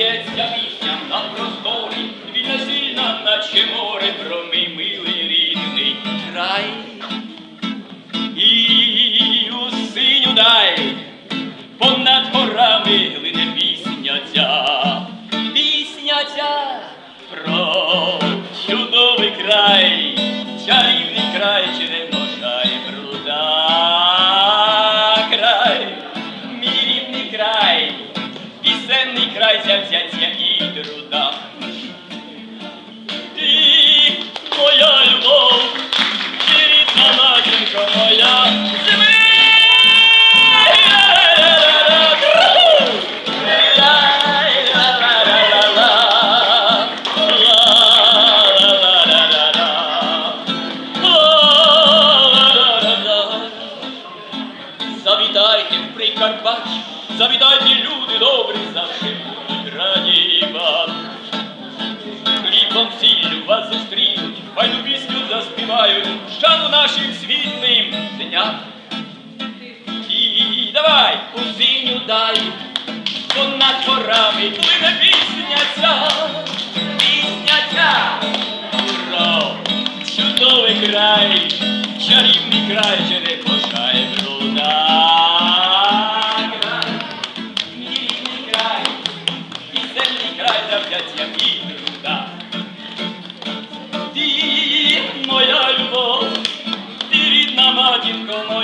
Лється вісня на просторі, вільна сильна, наче море, про край, чарівний край, чи не вношає бруда край, мій рідний край, пісенний край взяття і труда. Завітайте в Прикарпаття, завітайте, люди добрі, завжди будуть раді вам. Хлібом сіллю вас зустрінуть, файну пісню заспівають, шану нашим світлим дням. І давай у синю дай, понад горами плине пісня ця, пісня ця, ура, чудовий край, чарівний край, не опять я никуда. Ты моя любовь, ты, рідна матінко моя,